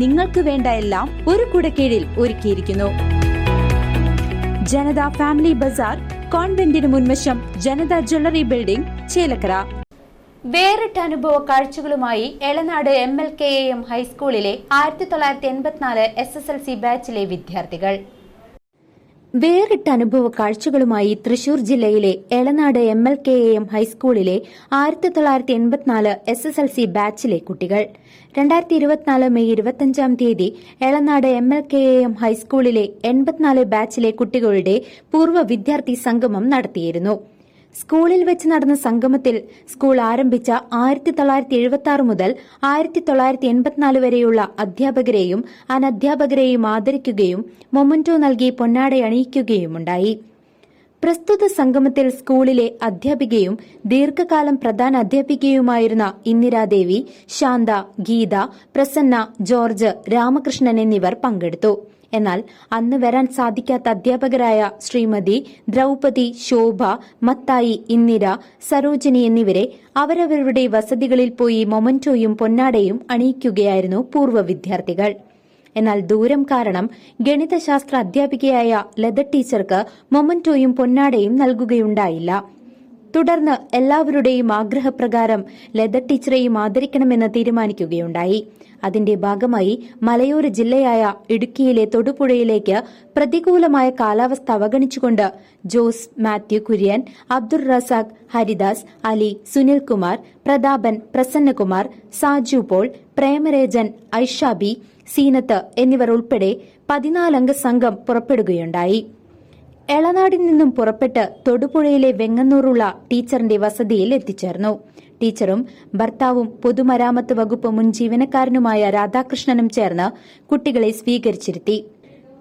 നിങ്ങൾക്ക് വേണ്ട എല്ലാം ഒരു കുടക്കീഴിൽ ഒരുക്കിയിരിക്കുന്നു. ജനത ഫാമിലി ബസാർ കോൺവെന്റിന് മുൻവശം ജനത ജ്വല്ലറി ബിൽഡിംഗ് ചേലക്കര. വേറിട്ട അനുഭവ കാഴ്ചകളുമായി Elanad M L K M ഹൈസ്കൂളിലെ ആയിരത്തി തൊള്ളായിരത്തി എൺപത്തിനാല് എസ് എസ് എൽ സി ബാച്ചിലെ വിദ്യാർത്ഥികൾ. വേറിട്ട അനുഭവ കാഴ്ചകളുമായി തൃശൂർ ജില്ലയിലെ Elanad M L K M ഹൈസ്കൂളിലെ ആയിരത്തി തൊള്ളായിരത്തി എൺപത്തിനാല് എസ് എസ് എൽ സി ബാച്ചിലെ കുട്ടികൾ. രണ്ടായിരത്തി ഇരുപത്തിനാല് മെയ് ഇരുപത്തിയഞ്ചാം തീയതി Elanad M L K M ഹൈസ്കൂളിലെ എൺപത്തിനാല് ബാച്ചിലെ കുട്ടികളുടെ പൂർവ വിദ്യാർത്ഥി സംഗമം നടത്തിയിരുന്നു. സ്കൂളിൽ വെച്ച് നടന്ന സംഗമത്തിൽ സ്കൂൾ ആരംഭിച്ച ആയിരത്തി തൊള്ളായിരത്തി എഴുപത്തി ആറ് മുതൽ ആയിരത്തി തൊള്ളായിരത്തി എൺപത്തിനാല് വരെയുള്ള അധ്യാപകരെയും അനധ്യാപകരെയും ആദരിക്കുകയും മൊമന്റോ നൽകി പൊന്നാടയണിയിക്കുകയുമുണ്ടായി പ്രസ്തുത സംഗമത്തിൽ സ്കൂളിലെ അധ്യാപികയും ദീർഘകാലം പ്രധാന അധ്യാപികയുമായിരുന്ന ഇന്ദിരാദേവി ശാന്ത ഗീത പ്രസന്ന ജോർജ് രാമകൃഷ്ണൻ എന്നിവർ പങ്കെടുത്തു. എന്നാൽ അന്ന് വരാൻ സാധിക്കാത്ത അധ്യാപകരായ ശ്രീമതി ദ്രൗപതി ശോഭ മത്തായി ഇന്ദിര സരോജിനി എന്നിവരെ അവരവരുടെ വസതികളിൽ പോയി മൊമന്റോയും പൊന്നാടയും അണിയിക്കുകയായിരുന്നു പൂർവ വിദ്യാർത്ഥികൾ. എന്നാൽ ദൂരം കാരണം ഗണിതശാസ്ത്ര അധ്യാപികയായ ലത ടീച്ചർക്ക് മൊമന്റോയും പൊന്നാടയും നൽകുകയുണ്ടായില്ല. തുടർന്ന് എല്ലാവരുടെയും ആഗ്രഹപ്രകാരം ലത ടീച്ചറെയും ആദരിക്കണമെന്ന് തീരുമാനിക്കുകയുണ്ടായി. അതിന്റെ ഭാഗമായി മലയോര ജില്ലയായ ഇടുക്കിയിലെ തൊടുപുഴയിലേക്ക് പ്രതികൂലമായ കാലാവസ്ഥ അവഗണിച്ചുകൊണ്ട് ജോസ് മാത്യു കുര്യൻ അബ്ദുൾ റസാഖ് ഹരിദാസ് അലി സുനിൽകുമാർ പ്രതാപൻ പ്രസന്നകുമാർ സാജു പോൾ പ്രേമരേജൻ ഐഷാബി സീനത്ത് എന്നിവർ ഉൾപ്പെടെ പതിനാലംഗ സംഘം പുറപ്പെടുകയുണ്ടായി. എളനാടിൽ നിന്നും പുറപ്പെട്ട് തൊടുപുഴയിലെ വെങ്ങന്നൂറുള്ള ടീച്ചറിന്റെ വസതിയിൽ എത്തിച്ചേർന്നു. ടീച്ചറും ഭർത്താവും പൊതുമരാമത്ത് വകുപ്പ് മുൻ ജീവനക്കാരനുമായ രാധാകൃഷ്ണനും ചേർന്ന് കുട്ടികളെ സ്വീകരിച്ചിരുത്തി.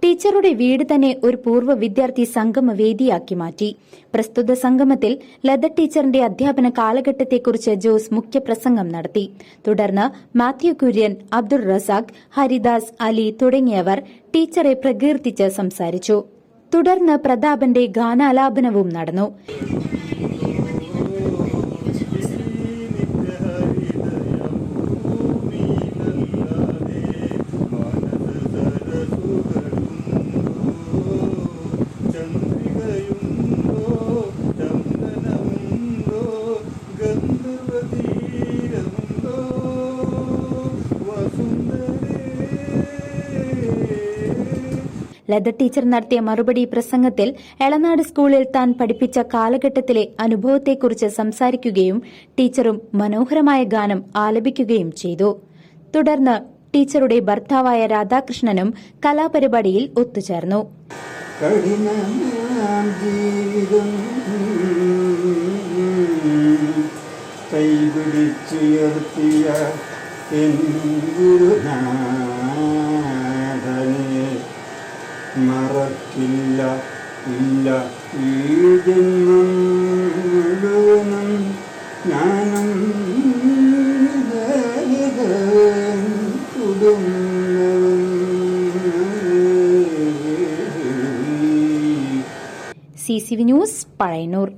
ടീച്ചറുടെ വീട് തന്നെ ഒരു പൂർവ വിദ്യാർത്ഥി സംഗമ വേദിയാക്കി മാറ്റി. പ്രസ്തുത സംഗമത്തിൽ ലത ടീച്ചറിന്റെ അധ്യാപന കാലഘട്ടത്തെക്കുറിച്ച് ജോസ് മുഖ്യപ്രസംഗം നടത്തി. തുടർന്ന് മാത്യു കുര്യൻ അബ്ദുൾ റസാഖ് ഹരിദാസ് അലി തുടങ്ങിയവർ ടീച്ചറെ പ്രകീർത്തിച്ച് സംസാരിച്ചു. തുടർന്ന് പ്രതാപന്റെ ഗാനാലാപനവും നടന്നു. ലത ടീച്ചർ നടത്തിയ മറുപടി പ്രസംഗത്തിൽ എളനാട് സ്കൂളിൽ താൻ പഠിപ്പിച്ച കാലഘട്ടത്തിലെ അനുഭവത്തെക്കുറിച്ച് സംസാരിക്കുകയും ടീച്ചറും മനോഹരമായ ഗാനം ആലപിക്കുകയും ചെയ്തു. തുടർന്ന് ടീച്ചറുടെ ഭർത്താവായ രാധാകൃഷ്ണനും കലാപരിപാടിയിൽ ഒത്തുചേർന്നു. കൈപിടിച്ചുയർത്തിയ എൻ മറക്കില്ല ഇല്ല ഈ ജന്മം C C V news Pazhayannur.